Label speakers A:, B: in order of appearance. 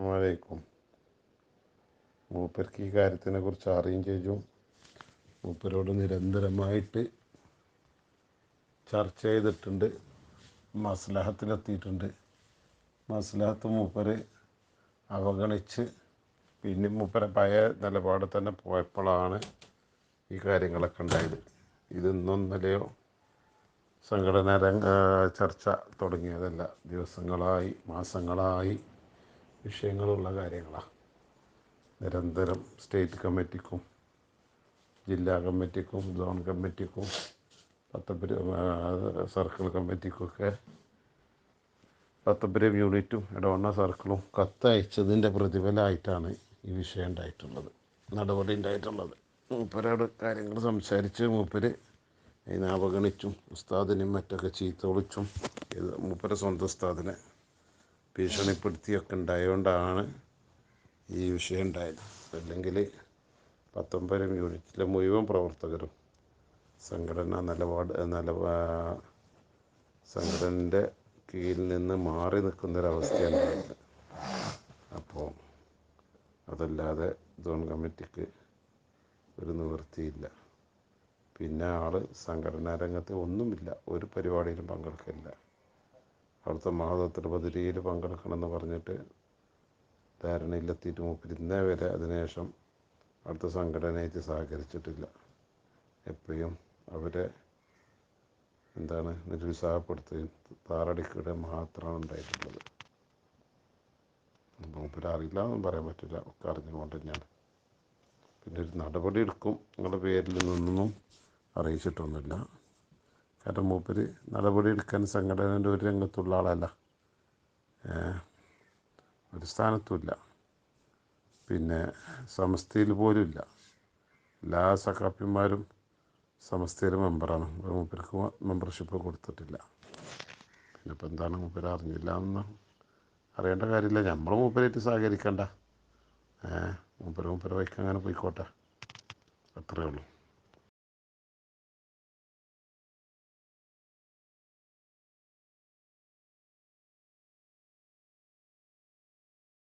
A: വലൈക്കും മൂപ്പർക്ക് ഈ കാര്യത്തിനെ കുറിച്ച് അറിയും ചെയ്തു. മൂപ്പരോട് നിരന്തരമായിട്ട് ചർച്ച ചെയ്തിട്ടുണ്ട്. മസ്ലഹത്തിലെത്തിയിട്ടുണ്ട്. മസ്ലഹത്ത് മൂപ്പര് അവഗണിച്ച് പിന്നെ മൂപ്പരെ പഴയ നിലപാട് തന്നെ പോയപ്പോഴാണ് ഈ കാര്യങ്ങളൊക്കെ ഉണ്ടായത്. ഇത് സംഘടന സംഘടനാ രംഗ ചർച്ച തുടങ്ങിയതല്ല. ദിവസങ്ങളായി മാസങ്ങളായി വിഷയങ്ങളുള്ള കാര്യങ്ങളാണ് നിരന്തരം സ്റ്റേറ്റ് കമ്മിറ്റിക്കും ജില്ലാ കമ്മിറ്റിക്കും സോൺ കമ്മിറ്റിക്കും പത്തപ്പുര സർക്കിൾ കമ്മിറ്റിക്കൊക്കെ പത്തപ്പുരം യൂണിറ്റും ഇടവണ്ണ സർക്കിളും കത്തയച്ചതിന്റെ പ്രതിഫലമായിട്ടാണ് ഈ വിഷയം ഉണ്ടായിട്ടുള്ളത് നടപടി ഉണ്ടായിട്ടുള്ളത്. മൂപ്പരോട് കാര്യങ്ങൾ സംസാരിച്ച് മൂപ്പര് അതിനെ അവഗണിച്ചും ഉസ്താദിനെയും മറ്റൊക്കെ ചീത്ത വിളിച്ചും ഇത് മൂപ്പരെ സ്വന്തം ഉസ്താദിനെ ഭീഷണിപ്പെടുത്തിയൊക്കെ ഉണ്ടായതുകൊണ്ടാണ് ഈ വിഷയം ഉണ്ടായത് അല്ലെങ്കിൽ പത്തൊമ്പത് യൂണിറ്റിലെ മുഴുവൻ പ്രവർത്തകരും സംഘടന നിലപാട് നില സംഘടനന്റെ കീഴിൽ നിന്ന് മാറി നിൽക്കുന്നൊരവസ്ഥയാണ് അപ്പോൾ അതല്ലാതെ സോൺ കമ്മിറ്റിക്ക് ഒരു നിവൃത്തിയില്ല. പിന്നെ ആൾ സംഘടനാ രംഗത്ത് ഒന്നുമില്ല. ഒരു പരിപാടിയിലും പങ്കെടുക്കില്ല അവിടുത്തെ മഹോദയ പതിരിയിൽ പങ്കെടുക്കണമെന്ന് പറഞ്ഞിട്ട് ധാരണയിലെത്തിയിട്ട് മുപ്പിരുന്നേ വരെ അതിനുശേഷം അവിടുത്തെ സംഘടനയായിട്ട് സഹകരിച്ചിട്ടില്ല. എപ്പോഴും അവരെ എന്താണ് നിരുത്സാഹപ്പെടുത്തുകയും താറടിക്കുക മാത്രമാണ് ഉണ്ടായിട്ടുള്ളത്. മൂപ്പര് അറിയില്ല എന്നും പറയാൻ പറ്റില്ല. ഒക്കെ അറിഞ്ഞുകൊണ്ട് തന്നെയാണ് പിന്നെ ഒരു നടപടി എടുക്കും. നിങ്ങളുടെ പേരിൽ നിന്നൊന്നും അറിയിച്ചിട്ടൊന്നുമില്ല. കാരണം മൂപ്പർ നടപടി എടുക്കാൻ സംഘടനയുടെ ഒരു രംഗത്തുള്ള ആളല്ല. ഒരു സ്ഥാനത്തുമില്ല. പിന്നെ സമസ്തയിൽ പോലും ഇല്ല എല്ലാ സഖാപ്പിമാരും സമസ്തയിലെ മെമ്പറാണ്. മൂപ്പർക്ക് മെമ്പർഷിപ്പ് കൊടുത്തിട്ടില്ല. പിന്നെ ഇപ്പം എന്താണ് മൂപ്പർ അറിഞ്ഞില്ല എന്ന്? അറിയേണ്ട കാര്യമില്ല. നമ്മൾ മൂപ്പരായിട്ട് സഹകരിക്കണ്ട. ഏഹ് മൂപ്പര മൂപ്പര അങ്ങനെ പോയിക്കോട്ടെ. അത്രയേ ഉള്ളൂ.